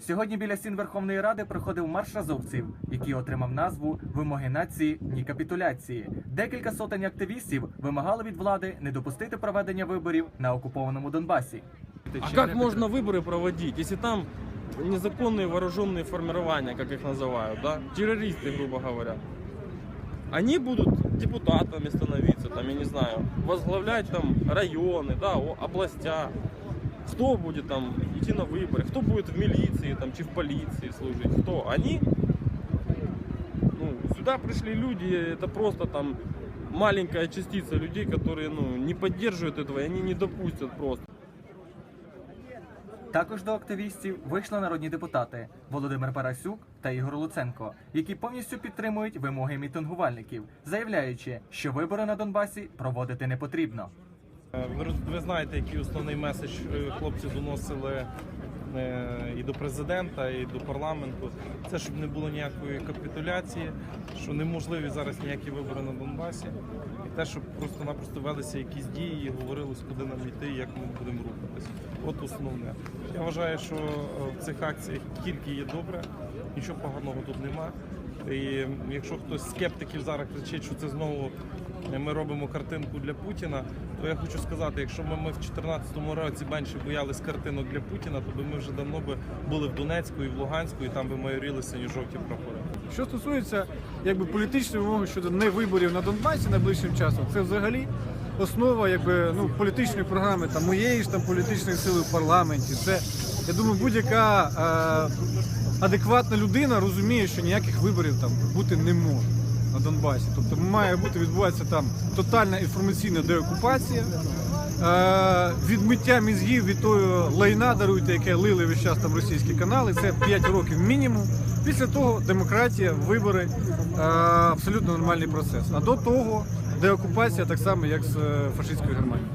Сьогодні біля стін Верховної Ради проходив марш азовців, який отримав назву Вимоги нації ні капітуляції. Декілька сотень активістів вимагали від влади не допустити проведення виборів на окупованому Донбасі. А как можно выборы проводить, если там незаконные вооруженные формирования, как их называют, да, террористы, грубо говоря. Они будут депутатами становиться, там, я не знаю, возглавлять там районы, да, о- областя. Кто будет там идти на выборы, кто будет в милиции там, чи в полиции служить, кто? Они? Ну, сюда пришли люди, это просто там маленькая частица людей, которые ну, не поддерживают этого, и они не допустят просто. Також до активістів вийшли народні депутати Володимир Парасюк та Ігор Луценко, які повністю підтримують вимоги мітингувальників, заявляючи, що вибори на Донбасі проводити не потрібно. Е, Ви, знаєте, який основний меседж е, хлопці доносили е, і до президента, і до парламенту. Це щоб не було ніякої капітуляції, що неможливі зараз ніякі вибори на Донбасі, і те, щоб просто-напросто велися якісь дії і говорилось, куди нам йти, як ми будемо рухатись. От основне. Я вважаю, що е, в цих акціях тільки є добре, нічого поганого тут нема. І якщо хтось з скептиків зараз кричить, що це знову ми робимо картинку для Путіна, то я хочу сказати, якщо ми, ми в 2014 році менше боялись картинок для Путіна, то би ми вже давно би були в Донецьку і в Луганську, і там би майорілися ні жовті прапори. Що стосується якби політичної вимоги щодо невиборів на Донбасі найближчим часом, це взагалі основа якби ну політичної програми там моєї ж там політичної сили в парламенті. Це я думаю, будь-яка е, адекватна людина розуміє, що ніяких виборів там бути не може на Донбасі. Тобто має бути відбуватися там тотальна інформаційна деокупація. Е, відмиття мізгів від того лайна даруйте, яке лили весь час там російські канали. Це 5 років мінімум. Після того демократія, вибори, е, абсолютно нормальний процес. А до того деокупація так само, як з е, фашистською Германією.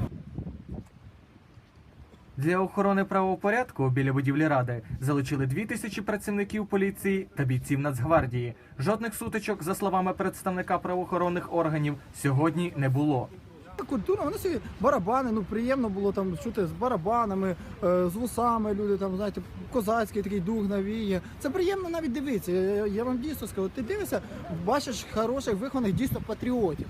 Для охорони правопорядку біля будівлі ради залучили дві тисячі працівників поліції та бійців Нацгвардії. Жодних сутичок, за словами представника правоохоронних органів, сьогодні не було. Культура, вони собі барабани, ну приємно було там чути з барабанами, е, з вусами люди там, знаєте, козацький такий дух навіє. Це приємно навіть дивитися. Я, я- я вам дійсно скажу, ти дивишся, бачиш хороших вихованих дійсно патріотів.